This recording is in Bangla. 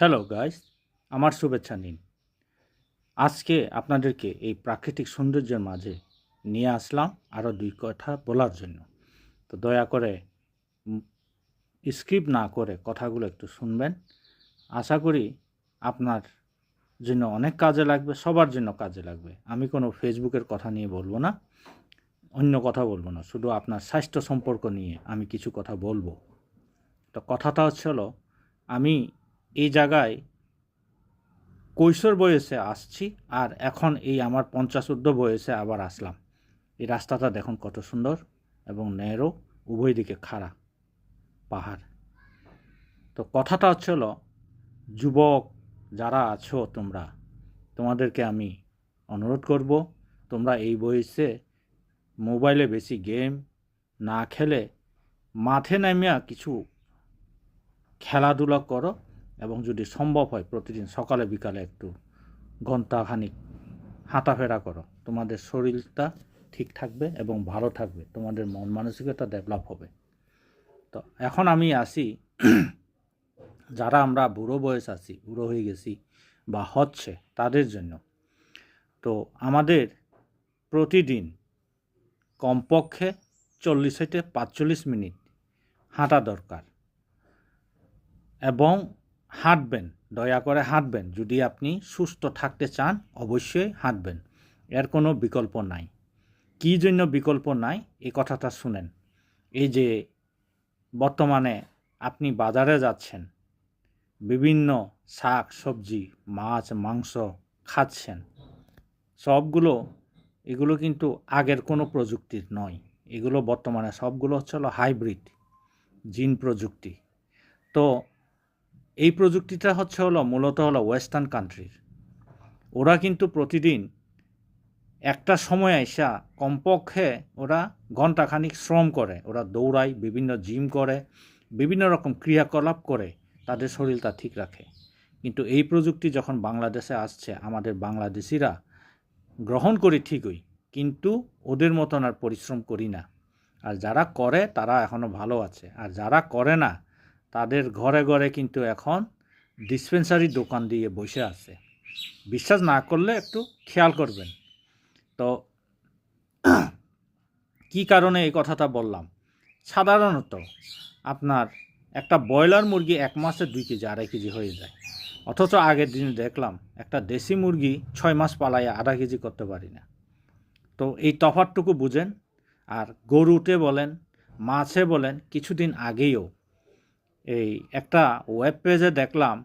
হ্যালো গাইস আমার শুভেচ্ছা নিন। আজকে আপনাদেরকে এই প্রাকৃতিক সৌন্দর্যের মাঝে নিয়ে আসলাম আরও দুই কথা বলার জন্য। তো দয়া করে স্ক্রিপ্ট না করে কথাগুলো একটু শুনবেন। আশা করি আপনার জন্য অনেক কাজে লাগবে, সবার জন্য কাজে লাগবে। আমি কোনো ফেসবুকের কথা নিয়ে বলব না, অন্য কথা বলব না। শুধু আপনার স্বাস্থ্য সম্পর্ক নিয়ে আমি কিছু কথা বলব। তো কথাটা হচ্ছে হলো, আমি এই জায়গায় কৈশোর বয়সে আসছি আর এখন এই আমার পঞ্চাশ ঊর্ধ্ব বয়সে আবার আসলাম। এই রাস্তাটা দেখুন কত সুন্দর এবং ন্যারো, উভয় দিকে খাড়া পাহাড়। তো কথাটা হচ্ছে হলো যুবক যারা আছো তোমরা, তোমাদেরকে আমি অনুরোধ করব, তোমরা এই বয়সে মোবাইলে বেশি গেম না খেলে মাঠে নামিয়া কিছু খেলাধুলা করো এবং যদি সম্ভব হয় প্রতিদিন সকালে, বিকালে একটু ঘন্টাখানিক হাঁটাফেরা করো, তোমাদের শরীরটা ঠিক থাকবে এবং ভালো থাকবে, তোমাদের মন মানসিকতা ডেভেলপ হবে। তো এখন আমি আসি, যারা আমরা বুড়ো বয়স আছি, বুড়ো হয়ে গেছি বা হচ্ছে তাদের জন্য। তো আমাদের প্রতিদিন কমপক্ষে চল্লিশ হইতে পাঁচচল্লিশ মিনিট হাঁটা দরকার। এবং হাঁটবেন, দয়া করে হাঁটবেন। যদি আপনি সুস্থ থাকতে চান, অবশ্যই হাঁটবেন। এর কোনো বিকল্প নাই। কী জন্য বিকল্প নাই? এই কথাটা শুনেন। এই যে বর্তমানে আপনি বাজারে যাচ্ছেন, বিভিন্ন শাক, সবজি, মাছ, মাংস খাচ্ছেন, সবগুলো, এগুলো কিন্তু আগের কোনো প্রযুক্তির নয়। এগুলো বর্তমানে সবগুলো হচ্ছে হলো হাইব্রিড জিন প্রযুক্তি। তো এই প্রযুক্তিটা হচ্ছে হলো, মূলত হলো ওয়েস্টার্ন কান্ট্রির ওরা কিন্তু প্রতিদিন একটা সময় এসা কমপক্ষে ওরা ঘন্টাখানিক শ্রম করে। ওরা দৌড়ায়, বিভিন্ন জিম করে, বিভিন্ন রকম ক্রিয়াকলাপ করে তাদের শরীরটা ঠিক রাখে। কিন্তু এই প্রযুক্তি যখন বাংলাদেশে আসছে, আমাদের বাংলাদেশিরা গ্রহণ করি ঠিকই, কিন্তু ওদের মতন আর পরিশ্রম করি না। আর যারা করে, তারা এখনও ভালো আছে। আর যারা করে না তাদের ঘরে ঘরে কিন্তু এখন ডিসপেন্সারি দোকান দিয়ে বসে আছে। বিশ্বাস না করলে একটু খেয়াল করবেন। তো কি কারণে এই কথাটা বললাম? সাধারণত আপনার একটা ব্রয়লার মুরগি এক মাসে দুই কেজি, আড়াই কেজি হয়ে যায়। অথচ আগের দিনে দেখলাম একটা দেশি মুরগি ছয় মাস পালাইয়া আধা কেজি করতে পারি না। তো এই তফাতটুকু বুঝেন। আর গরুতে বলেন, মাছে বলেন, কিছুদিন আগেও এই একটা ওয়েব পেজে দেখলাম